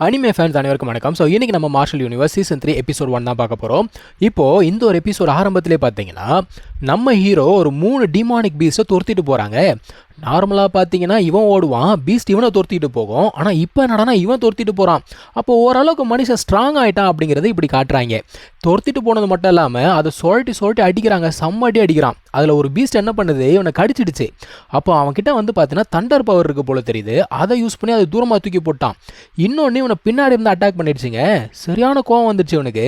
Anime fans அனைவருக்கும் வணக்கம். So இன்னைக்கு நம்ம Marshal universe season three episode one தான் பார்க்க போகிறோம் இப்போது இந்த ஒரு எபிசோட் ஆரம்பத்திலே பார்த்தீங்கன்னா நம்ம ஹீரோ ஒரு மூணு டிமானிக் பீஸை துரத்திட்டு போகிறாங்க நார்மலாக பார்த்தீங்கன்னா இவன் ஓடுவான் பீஸ்ட் இவனை துரத்திட்டு போகும். ஆனால் இப்போ என்னடனா இவன் துரத்திட்டு போகிறான் அப்போ ஓரளவுக்கு மனுஷன் ஸ்ட்ராங் ஆகிட்டான் அப்படிங்கிறத இப்படி காட்டுறாங்க. துரத்திட்டு போனது மட்டும் இல்லாமல் அதை சுழட்டி சுழட்டி அடிக்கிறாங்க செம்ம அடி அடிக்கிறான். அதில் ஒரு பீஸ்ட் என்ன பண்ணுது? இவனை கடிச்சிடுச்சு. அப்போ அவன்கிட்ட வந்து பார்த்தீங்கன்னா தண்டர் பவர் இருக்குது போல தெரியுது. அதை யூஸ் பண்ணி அதை தூரமாக தூக்கி போட்டான். இன்னொன்று இவனை பின்னாடி இருந்து அட்டாக் பண்ணிடுச்சுங்க. சரியான கோவம் வந்துடுச்சு இவனுக்கு.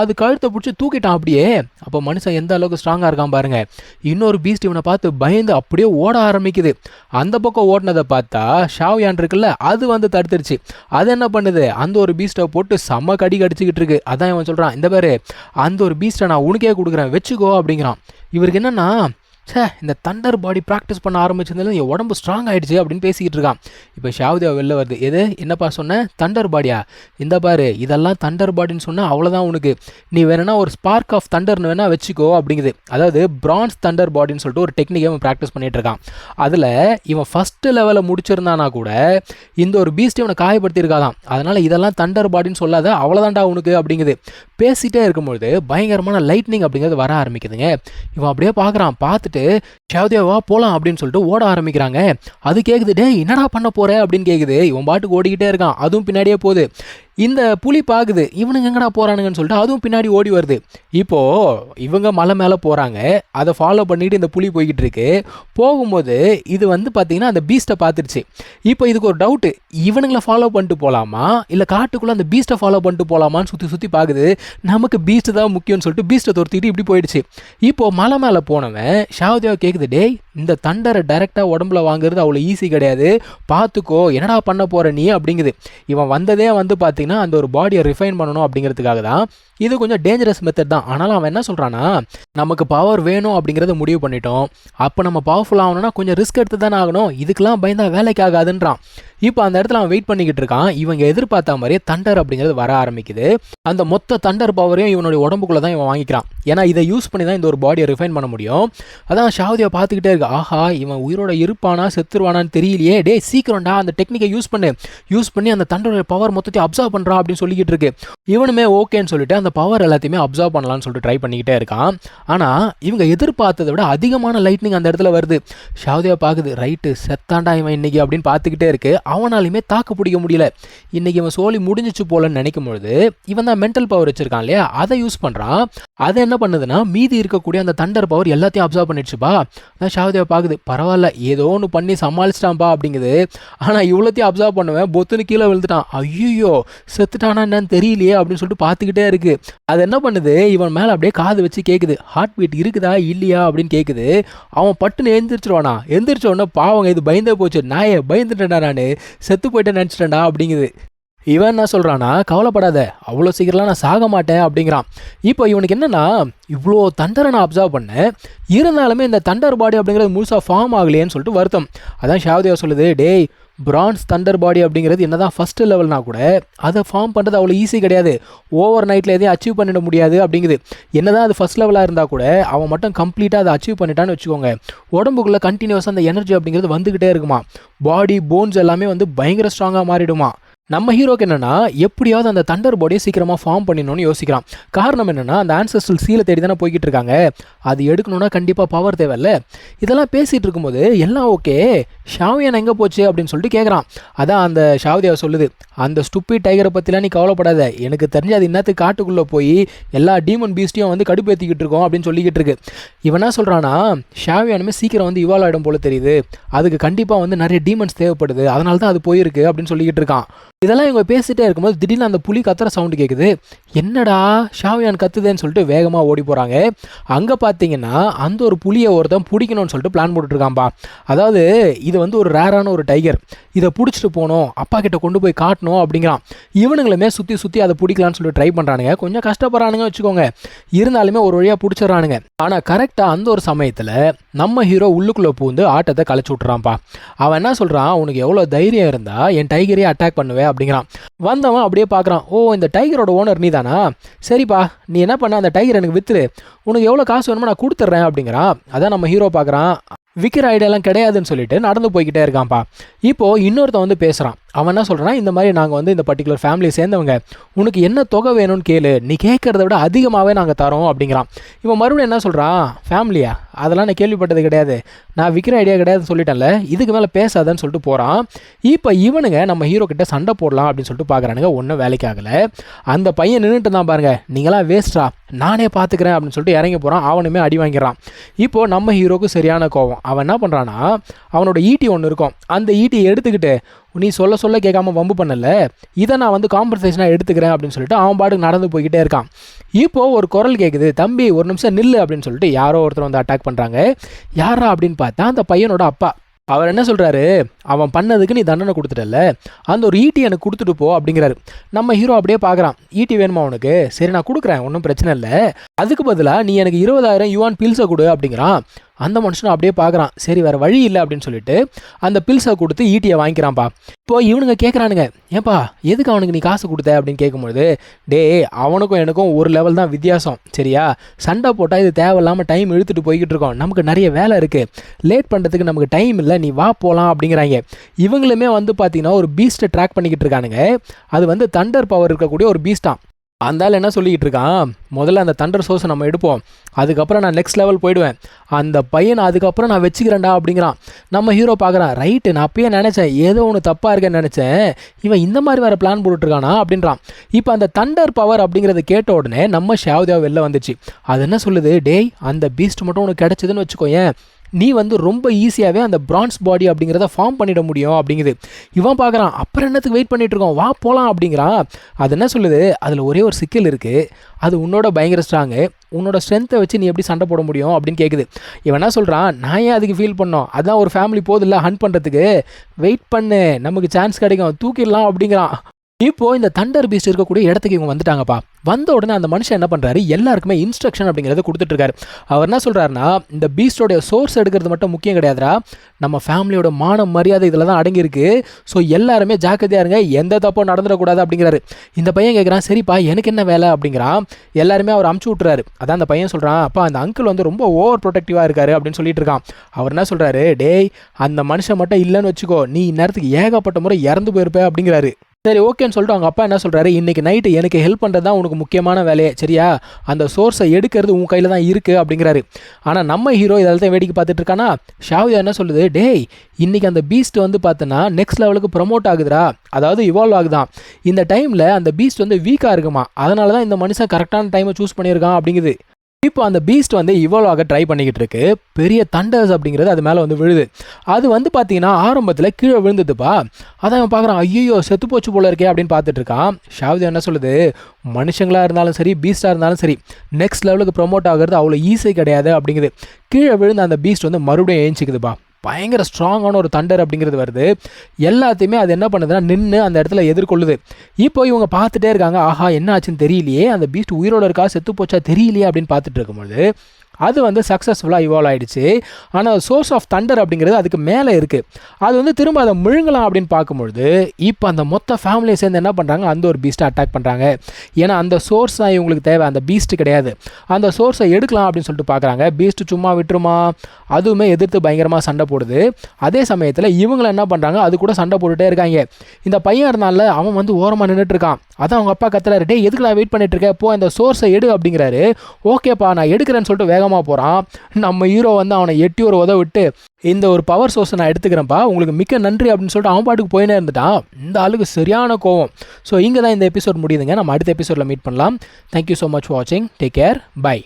அது கழுத்தை பிடிச்சி தூக்கிட்டான் அப்படியே. அப்போ மனுஷன் எந்த அளவுக்கு ஸ்ட்ராங்காக இருக்கான் பாருங்க. இன்னொரு பீஸ்ட் இவனை பார்த்து பயந்து அப்படியே ஓட ஆரம்பிக்குது. அந்த பக்கம் ஓடினதை பார்த்தா ஷாவ்யான் இருக்குல்ல அது வந்து தடுத்துருச்சு. அது என்ன பண்ணுது? அந்த ஒரு பீஸ்ட்டை போட்டு செம்ம கடி கடிச்சிக்கிட்டு இருக்கு. அதான் இவன் சொல்கிறான் இந்த பேர் அந்த ஒரு பீஸ்ட்டை நான் உனக்கே கொடுக்குறேன் வச்சுக்கோ அப்படிங்கிறான். இவருக்கு என்னென்னா ச்சே இந்த தண்டர் பாடி ப்ராக்டிஸ் பண்ண ஆரம்பிச்சதுல என் உடம்பு ஸ்ட்ராங் ஆகிடுச்சு அப்படின்னு பேசிக்கிட்டு இருக்கான். இப்போ ஷாவுதேவா வெளில வருது. எது? என்னப்பா சொன்ன? தண்டர் பாடியா இந்த பாரு இதெல்லாம் தண்டர் பாடின்னு சொன்னால் அவ்வளோதான் உனக்கு. நீ வேணா ஒரு ஸ்பார்க் ஆஃப் தண்டர்னு வேணால் வச்சுக்கோ அப்படிங்குது. அதாவது பிரான்ஸ் தண்டர் பாடின்னு சொல்லிட்டு ஒரு டெக்னிக்கை அவன் ப்ராக்டிஸ் பண்ணிகிட்டு இருக்கான். அதில் இவன் ஃபஸ்ட்டு லெவலில் முடிச்சிருந்தானா கூட இந்த ஒரு பீஸ்ட் இவனை காயப்படுத்தியிருக்காதான். அதனால் இதெல்லாம் தண்டர் பாடின்னு சொல்லாத அவ்வளோதான்டா உனக்கு அப்படிங்குது. பேசிகிட்டே இருக்கும்பொழுது பயங்கரமான லைட்னிங் அப்படிங்கிறது வர ஆரம்பிக்குதுங்க. இவன் அப்படியே பார்க்குறான் பார்த்துட்டு ஷாவ்தேவா போகலாம் அப்படின்னு சொல்லிட்டு ஓட ஆரம்பிக்கிறாங்க. அது கேட்குது டேய் என்னடா பண்ண போகிற அப்படின்னு கேட்குது இவன் பாட்டுக்கு ஓடிக்கிட்டே இருக்கான். அதுவும் பின்னாடியே போகுது. இந்த புலி பார்க்குது இவனுங்க எங்கடா போறானுங்கன்னு சொல்லிட்டு அதுவும் பின்னாடி ஓடி வருது. இப்போ இவங்க மலை மேலே போகிறாங்க அதை ஃபாலோ பண்ணிட்டு இந்த புலி போய்கிட்டு இருக்கு. போகும்போது இது வந்து பார்த்தீங்கன்னா அந்த பீஸ்ட்டை பார்த்துருச்சு. இப்போ இதுக்கு ஒரு டவுட்டு இவனுங்களை ஃபாலோ பண்ணிட்டு போகலாமா இல்லை காட்டுக்குள்ளே அந்த பீஸ்ட்டை ஃபாலோ பண்ணிட்டு போகலாமான்னு சுற்றி சுற்றி பார்க்குது நமக்கு பீஸ்ட் தான் முக்கியம்னு சொல்லிட்டு பீஸ்ட்டை துரத்திட்டு இப்படி போயிடுச்சு. இப்போ மலை மேலே போனவன் ஷாவதேவா கேட்குது டேய் இந்த தண்டரை டைரெக்டாக உடம்புல வாங்குறது அவ்வளோ ஈஸி கிடையாது. பார்த்துக்கோ என்னடா பண்ண போகிற நீ அப்படிங்குது. இவன் வந்ததே வந்து பார்த்தீங்கன்னா அந்த ஒரு பாடியை ரிஃபைன் பண்ணணும் அப்படிங்கிறதுக்காக தான். இது கொஞ்சம் டேஞ்சரஸ் மெத்தட் தான். ஆனாலும் அவன் என்ன சொல்கிறான்னா நமக்கு பவர் வேணும் அப்படிங்கிறத முடிவு பண்ணிட்டோம். அப்போ நம்ம பவர்ஃபுல் ஆகணும்னா கொஞ்சம் ரிஸ்க் எடுத்து தானே ஆகணும். இதுக்கெல்லாம் பயந்தா வேலைக்கு ஆகாதுன்றான். இப்போ அந்த இடத்துல அவன் வெயிட் பண்ணிக்கிட்டு இருக்கான். இவங்க எதிர்பார்த்த மாதிரியே தண்டர் அப்படிங்கிறது வர ஆரம்பிக்குது. அந்த மொத்த தண்டர் பவரையும் இவனுடைய உடம்புக்குள்ளே தான் இவன் வாங்கிக்கிறான். ஏன்னா இதை யூஸ் பண்ணி தான் இந்த ஒரு பாடியை ரிஃபைன் பண்ண முடியும். அதான் ஷாவதியை பார்த்துக்கிட்டே இருக்கான் ஆஹா இவன் உயிரோட இருப்பானா செத்துருவானான்னு தெரியலையே. டே சீக்கிரம்டா அந்த டெக்னிக்கை யூஸ் பண்ணு. யூஸ் பண்ணி அந்த தண்டரோட பவர் மொத்தத்தையும் அப்சர்வ் பண்ணுறா அப்படின்னு சொல்லிக்கிட்டு இருக்கு. இவனுமே ஓகேன்னு சொல்லிட்டு அந்த பவர் எல்லாத்தையுமே அப்சர்வ் பண்ணலாம்னு சொல்லிட்டு ட்ரை பண்ணிக்கிட்டே இருக்கான். ஆனால் இவங்க எதிர்பார்த்ததை விட அதிகமான லைட்னிங் அந்த இடத்துல வருது. ஷாவதியா பார்க்குது ரைட்டு செத்தாண்டா இவன் இன்னைக்கு அப்படின்னு பார்த்துக்கிட்டே இருக்கு. அவனாலையுமே தாக்கு பிடிக்க முடியல. இன்னைக்கு இவன் சோலி முடிஞ்சிச்சு போலன்னு நினைக்கும் பொழுது இவன் தான் மென்டல் பவர் வச்சிருக்கான் இல்லையா? அதை யூஸ் பண்ணுறான் அதை என்ன பண்ணுதுன்னா மீதி இருக்கக்கூடிய அந்த தண்டர் பவர் எல்லாத்தையும் அப்சர்வ் பண்ணிடுச்சுப்பா. நான் ஷாவதியா பார்க்குது பரவாயில்ல ஏதோ ஒன்று பண்ணி சமாளிச்சிட்டான்ப்பா அப்படிங்குது. ஆனால் இவ்வளோத்தையும் அப்சர்வ் பண்ணுவேன். பொத்துன்னு கீழே விழுந்துட்டான். ஐயோ செத்துட்டானா என்னன்னு தெரியலையே அப்படின்னு சொல்லிட்டு பார்த்துக்கிட்டே இருக்கு. அது என்ன பண்ணுது? இவன் மேலே அப்படியே காது வச்சு கேட்குது ஹார்ட் பீட் இருக்குதா இல்லையா அப்படின்னு கேட்குது அவன் பட்டுன்னு எந்திரிச்சிருவானா? எந்திரிச்ச உடனே பாவங்க இது பயந்தே போச்சு. நாயே பயந்துட்டேன்டா நான். செத்து போயிட்டேன் நினச்சிட்டேன்டா அப்படிங்குது. இவன் என்ன சொல்கிறான்னா கவலைப்படாத அவ்வளோ சீக்கிரம்லாம் நான் சாக மாட்டேன் அப்படிங்கிறான். இப்போ இவனுக்கு என்னென்னா இவ்வளோ தண்டரை நான் அப்சர்வ் பண்ணேன். இருந்தாலுமே இந்த தண்டர் பாடி அப்படிங்கிறது முழுசாக ஃபார்ம் ஆகலையேன்னு சொல்லிட்டு வருத்தம். அதான் ஷாவதேவா சொல்லுது டேய் பிரான்ஸ் தண்டர் பாடி அப்படிங்கிறது என்னதான் ஃபஸ்ட்டு லெவல்னா கூட அதை ஃபார்ம் பண்ணுறது அவ்வளோ ஈஸி கிடையாது. ஓவர் நைட்டில் எதையும் அச்சீவ் பண்ணிட முடியாது அப்படிங்குது. என்னதான் அது ஃபஸ்ட் லெவலாக இருந்தால் கூட அவன் மட்டும் கம்ப்ளீட்டாக அதை அச்சீவ் பண்ணிட்டான்னு வச்சுக்கோங்க. உடம்புக்குள்ளே கண்டினியூஸாக அந்த எனர்ஜி அப்படிங்கிறது வந்துக்கிட்டே இருக்குமா? பாடி போன்ஸ் எல்லாமே வந்து பயங்கர ஸ்ட்ராங்காக மாறிடுமா? நம்ம ஹீரோக்கு என்னென்னா எப்படியாவது அந்த தண்டர் பாடியை சீக்கிரமாக ஃபார்ம் பண்ணிடணும்னு யோசிக்கிறான். காரணம் என்னென்னா அந்த ஆன்சஸ்டல் சீலை தேடி தானே போய்கிட்டு இருக்காங்க அது எடுக்கணும்னா கண்டிப்பாக பவர் தேவையில்ல. இதெல்லாம் பேசிகிட்டு இருக்கும்போது எல்லாம் ஓகே ஷாவியன் எங்கே போச்சு அப்படின்னு சொல்லிட்டு கேட்குறான் அதான் அந்த ஷாவதியாவை சொல்லுது அந்த ஸ்டுப்பி டைகரை பற்றிலாம் நீ கவலைப்படாத. எனக்கு தெரிஞ்சு அது இன்னத்துக்கு காட்டுக்குள்ளே போய் எல்லா டீமன் பீஸ்ட்டையும் வந்து கடுப்பேற்றிக்கிட்டு இருக்கோம் அப்படின்னு சொல்லிக்கிட்டு இருக்கு. இவன் என்ன சொல்கிறான்னா ஷாவியானுமே சீக்கிரம் வந்து இவால்வ் ஆகிடும் போல தெரியுது. அதுக்கு கண்டிப்பாக வந்து நிறைய டீமன்ஸ் தேவைப்படுது. அதனால தான் அது போயிருக்கு அப்படின்னு சொல்லிக்கிட்டு இருக்கான். இதெல்லாம் இவங்க பேசிட்டே இருக்கும்போது திடீர்னு அந்த புலி கத்துற சவுண்டு கேட்குது என்னடா ஷாவியான் கத்துதேன்னு சொல்லிட்டு வேகமாக ஓடி போகிறாங்க அங்கே பார்த்தீங்கன்னா அந்த ஒரு புலியை ஒருத்தன் பிடிக்கணும்னு சொல்லிட்டு பிளான் போட்டுட்ருக்கான்பா. அதாவது இது வந்து ஒரு ரேரான ஒரு டைகர் இதை பிடிச்சிட்டு போகணும் அப்பா கிட்ட கொண்டு போய் காட்டணும் அப்படிங்கிறான். இவனுங்களுமே சுற்றி சுற்றி அதை பிடிக்கலான்னு சொல்லிட்டு ட்ரை பண்ணுறானுங்க கொஞ்சம் கஷ்டப்படுறானுங்க வச்சுக்கோங்க. இருந்தாலுமே ஒரு வழியாக பிடிச்சிடறானுங்க. ஆனால் கரெக்டாக அந்த ஒரு சமயத்தில் நம்ம ஹீரோ உள்ளுக்குள்ளே பூந்து ஆட்டத்தை கலைச்சி விட்றான்ப்பா அவன் என்ன சொல்கிறான் உனக்கு எவ்வளோ தைரியம் இருந்தால் என் டைகரையே அட்டாக் பண்ணுவேன் அப்படிங்கிறான். வந்தவன் அப்படியே பார்க்குறான் ஓ இந்த டைகரோட ஓனர் நீ தானா சரிப்பா நீ என்ன பண்ண? அந்த டைகர் எனக்கு வித்துரு. உனக்கு எவ்வளோ காசு வேணுமோ நான் கொடுத்துட்றேன் அப்படிங்கிறான். அதான் நம்ம ஹீரோ பார்க்குறான். விற்கிற ஐடியாலாம் கிடையாதுன்னு சொல்லிட்டு நடந்து போய்கிட்டே இருக்கான்ப்பா. இப்போ இன்னொருத்தன் வந்து பேசுகிறான் அவன் என்ன சொல்கிறான் இந்த மாதிரி நாங்கள் வந்து இந்த பர்டிகுலர் ஃபேமிலியை சேர்ந்தவங்க உனக்கு என்ன தொகை வேணும்னு கேளு. நீ கேட்குறத விட அதிகமாகவே நாங்கள் தரோம் அப்படிங்கிறான். இவன் மறுபடியும் என்ன சொல்கிறான் ஃபேமிலியா அதெல்லாம் நான் கேள்விப்பட்டது கிடையாது. நான் விற்கிற ஐடியா கிடையாதுன்னு சொல்லிட்டேன்ல இதுக்கு மேலே பேசாதன்னு சொல்லிட்டு போகிறான் இப்போ இவனுங்க நம்ம ஹீரோ கிட்ட சண்டை போடலாம் அப்படின்னு சொல்லிட்டு பார்க்குறானுங்க ஒன்றும் வேலைக்கு ஆகலை. அந்த பையன் நின்றுட்டு தான் பாருங்கள் நீங்களாம் வேஸ்ட்டா நானே பார்த்துக்கிறேன் அப்படின்னு சொல்லிட்டு இறங்கி போகிறான் அவனுமே அடி வாங்கிடுறான். இப்போது நம்ம ஹீரோக்கு சரியான கோவம் அவன் என்ன பண்ணுறான்னா அவனோட ஈட்டி ஒன்று இருக்கும். அந்த ஈட்டியை எடுத்துக்கிட்டு நீ சொல்ல சொல்ல கேட்காம வம்பு பண்ணல. இதை நான் வந்து காம்பன்சேஷனாக எடுத்துக்கிறேன் அப்படின்னு சொல்லிட்டு அவன் பாட்டுக்கு நடந்து போய்கிட்டே இருக்கான். இப்போது ஒரு குரல் கேட்குது தம்பி ஒரு நிமிஷம் நில்லு அப்படின்னு சொல்லிட்டு யாரோ ஒருத்தர் வந்து அட்டாக் பண்ணுறாங்க யாரா அப்படின்னு பார்த்தா அந்த பையனோட அப்பா. அவர் என்ன சொல்கிறாரு அவன் பண்ணதுக்கு நீ தண்டனை கொடுத்துட்டல அந்த ஒரு ஈட்டி எனக்கு கொடுத்துட்டு போ அப்படிங்கிறாரு. நம்ம ஹீரோ அப்படியே பார்க்குறான் ஈட்டி வேணுமா உனக்கு? சரி நான் கொடுக்குறேன். ஒன்றும் பிரச்சனை இல்லை. அதுக்கு பதிலாக நீ எனக்கு இருபதாயிரம் யுவான் பில்ஸை கொடு அப்படிங்கிறான். அந்த மனுஷனும் அப்படியே பார்க்குறான். சரி வேறு வழி இல்லை அப்படின்னு சொல்லிட்டு அந்த பில்ஸை கொடுத்து e ஈட்டியை வாங்கிக்கிறான்ப்பா. இப்போ இவனுங்க கேட்குறானுங்க ஏன்பா எதுக்கு அவனுக்கு நீ காசு கொடுத்த? அப்படின்னு கேட்கும்பொழுது டே அவனுக்கும் எனக்கும் ஒரு லெவல் தான் வித்தியாசம் சரியா? சண்டை போட்டால் இது தேவையில்லாமல் டைம் இழுத்துட்டு போய்கிட்டு இருக்கோம். நமக்கு நிறைய வேலை இருக்குது லேட் பண்ணுறதுக்கு நமக்கு டைம் இல்லை. நீ வா போகலாம் அப்படிங்கிறாங்க. இவங்களுமே வந்து பார்த்தீங்கன்னா ஒரு பீஸ்ட்டை ட்ராக் பண்ணிக்கிட்டு இருக்கானுங்க. அது வந்து தண்டர் பவர் இருக்கக்கூடிய ஒரு பீஸ்டாம் அந்த ஆள் என்ன சொல்லிக்கிட்டு இருக்கான் முதல்ல அந்த தண்டர் சோர்ஸை நம்ம எடுப்போம். அதுக்கப்புறம் நான் நெக்ஸ்ட் லெவல் போயிடுவேன். அந்த பையனை அதுக்கப்புறம் நான் வச்சுக்கிறேன்டா அப்படிங்கிறான். நம்ம ஹீரோ பார்க்குறான் ரைட்டு நான் அப்பயே நினச்சேன். ஏதோ ஒன்று தப்பாக இருக்கேன்னு நினச்சேன். இவன் இந்த மாதிரி வேறு பிளான் போட்டுட்ருக்கானா? அப்படின்றான். இப்போ அந்த தண்டர் பவர் அப்படிங்கிறத கேட்ட உடனே நம்ம ஷாவ்தியா வெளில வந்துச்சு. அது என்ன சொல்லுது? டேய் அந்த பீஸ்ட் மட்டும் உனக்கு கிடச்சிதுன்னு வச்சுக்கோயேன். நீ வந்து ரொம்ப ஈஸியாகவே அந்த பிரான்ஸ் பாடி அப்படிங்கிறத ஃபார்ம் பண்ணிட முடியும் அப்படிங்குது. இவன் பார்க்குறான் அப்புறம் என்னத்துக்கு வெயிட் பண்ணிட்டு இருக்கோம்? வா போகலாம் அப்படிங்கிறான். அது என்ன சொல்லுது? அதில் ஒரே ஒரு சிக்கல் இருக்குது அது உன்னோட பயங்கர ஸ்ட்ராங்கு உன்னோட ஸ்ட்ரென்த்தை வச்சு நீ எப்படி சண்டை போட முடியும் அப்படின்னு கேட்குது இவன் என்ன சொல்கிறான் நான் ஏன் அதுக்கு ஃபீல் பண்ணோம்? அதான் ஒரு ஃபேமிலி போதில்ல ஹன் பண்ணுறதுக்கு வெயிட் பண்ணு. நமக்கு சான்ஸ் கிடைக்கும். தூக்கிடலாம் அப்படிங்கிறான். இப்போ இந்த தண்டர் பீஸ்ட் இருக்கக்கூடிய இடத்துக்கு இவங்க வந்துட்டாங்கப்பா. வந்த உடனே அந்த மனுஷன் என்ன பண்ணுறாரு எல்லாருக்குமே இன்ஸ்ட்ரக்ஷன் அப்படிங்கிறத கொடுத்துட்ருக்காரு. அவர் என்ன சொல்கிறாருன்னா இந்த பீஸ்டோடைய சோர்ஸ் எடுக்கிறது மட்டும் முக்கியம் கிடையாதுரா நம்ம ஃபேமிலியோட மானம் மரியாதை இதில் தான் அடங்கியிருக்கு. ஸோ எல்லாருமே ஜாக்கிரதையாக இருங்க. எந்த தப்பும் நடந்துடக்கூடாது அப்படிங்கிறாரு. இந்த பையன் கேட்குறான் சரிப்பா எனக்கு என்ன வேலை? அப்படிங்கிறான். எல்லாருமே அவர் அமுச்சு விட்றாரு அதான் அந்த பையன் சொல்கிறான் அப்பா அந்த அங்கிள் வந்து ரொம்ப ஓவர் ப்ரொடெக்டிவாக இருக்காரு அப்படின்னு சொல்லிட்டு இருக்கான். அவர் என்ன சொல்கிறாரு டேய் அந்த மனுஷன் மட்டும் இல்லைன்னு வச்சுக்கோ. நீ இந்நேரத்துக்கு ஏகப்பட்ட முறை இறந்து போயிருப்ப அப்படிங்கிறாரு. சரி ஓகேன்னு சொல்லிட்டு அவங்க அப்பா என்ன சொல்கிறாரு இன்றைக்கி நைட்டு எனக்கு ஹெல்ப் பண்ணுறது தான் உனக்கு முக்கியமான வேலையே சரியா? அந்த சோர்ஸை எடுக்கிறது உன் கையில் தான் இருக்குது அப்படிங்கிறாரு. ஆனால் நம்ம ஹீரோ இதெல்லாம் வேடிக்கை பார்த்துட்டு இருக்கானா? ஷாவியா என்ன சொல்லுது? டேய் இன்றைக்கி அந்த பீஸ்ட் வந்து பார்த்தோன்னா நெக்ஸ்ட் லெவலுக்கு ப்ரொமோட் ஆகுதுரா அதாவது இவால்வ் ஆகுதான். இந்த டைமில் அந்த பீஸ்ட் வந்து வீக்காக இருக்குமா? அதனால தான் இந்த மனுஷன் கரெக்டான டைமை சூஸ் பண்ணியிருக்கான் அப்படிங்குது. இப்போ அந்த பீஸ்ட் வந்து இவால்வ் ஆக ட்ரை பண்ணிக்கிட்டு இருக்கு. பெரிய தண்டர்ஸ் அப்படிங்கிறது அது மேலே வந்து விழுது. அது வந்து பார்த்தீங்கன்னா ஆரம்பத்தில் கீழே விழுந்ததுப்பா. அதை அவன் பார்க்குறான் ஐயோ செத்து போச்சு போல இருக்கே அப்படின்னு பார்த்துட்டு இருக்கான். ஷாவ்தி என்ன சொல்லுது? மனுஷங்களாக இருந்தாலும் சரி பீஸ்டாக இருந்தாலும் சரி நெக்ஸ்ட் லெவலுக்கு ப்ரொமோட் ஆகிறது அவ்வளோ ஈஸி கிடையாது அப்படிங்குது. கீழே விழுந்த அந்த பீஸ்ட் வந்து மறுபடியும் ஏஞ்சிக்குதுப்பா. பயங்கர ஸ்ட்ராங்கான ஒரு தண்டர் அப்படிங்கிறது வருது. எல்லாத்தையுமே அது என்ன பண்ணுதுன்னா நின்று அந்த இடத்துல எதிர்கொள்ளுது. இப்போ இவங்க பார்த்துட்டே இருக்காங்க ஆஹா என்ன ஆச்சுன்னு தெரியலையே அந்த பீஸ்ட் உயிரோட இருக்கா செத்து போச்சா தெரியலையே அப்படின்னு பார்த்துட்டு இருக்கும்போது அது வந்து சக்ஸஸ்ஃபுல்லாக இவால்வ் ஆகிடுச்சு ஆனால் சோர்ஸ் ஆஃப் தண்டர் அப்படிங்கிறது அதுக்கு மேலே இருக்குது அது வந்து திரும்ப அதை முழுங்கலாம் அப்படின்னு பார்க்கும்பொழுது இப்போ அந்த மொத்த ஃபேமிலியை சேர்ந்து என்ன பண்ணுறாங்க அந்த ஒரு பீஸ்ட்டை அட்டாக் பண்ணுறாங்க ஏன்னா அந்த சோர்ஸ் தான் இவங்களுக்கு தேவை. அந்த பீஸ்ட்டு கிடையாது. அந்த சோர்ஸை எடுக்கலாம் அப்படின்னு சொல்லிட்டு பார்க்குறாங்க. பீஸ்ட்டு சும்மா விட்டுருமா? அதுவுமே எதிர்த்து பயங்கரமாக சண்டை போடுது. அதே சமயத்தில் இவங்களை என்ன பண்ணுறாங்க அது கூட சண்டை போட்டுகிட்டே இருக்காங்க. இந்த பையன் இருந்தால அவன் வந்து ஓரமாக நின்றுட்டு இருக்கான் அதான் அவங்க அப்பா கத்துறாரு. டே எதுக்கு நான் வெயிட் பண்ணிட்டு இருக்கேன் போ இந்த சோர்ஸை எடு அப்படிங்கிறாரு. ஓகேப்பா நான் எடுக்கிறேன்னு சொல்லிட்டு வேகமாக போகிறான் நம்ம ஹீரோ வந்து அவனை எட்டி ஒரு உதவி விட்டு இந்த ஒரு பவர் சோர்ஸை நான் எடுத்துக்கிறேன்ப்பா உங்களுக்கு மிக்க நன்றி அப்படின்னு சொல்லிட்டு அவன் பாட்டுக்கு போயினே இருந்துட்டான். இந்த ஆளுக்கு சரியான கோவம். ஸோ இங்கே தான் இந்த எபிசோட் முடியுதுங்க. நம்ம அடுத்த எபிசோடில் மீட் பண்ணலாம். தேங்க்யூ ஸோ மச் வாட்சிங் டேக் கேர் பை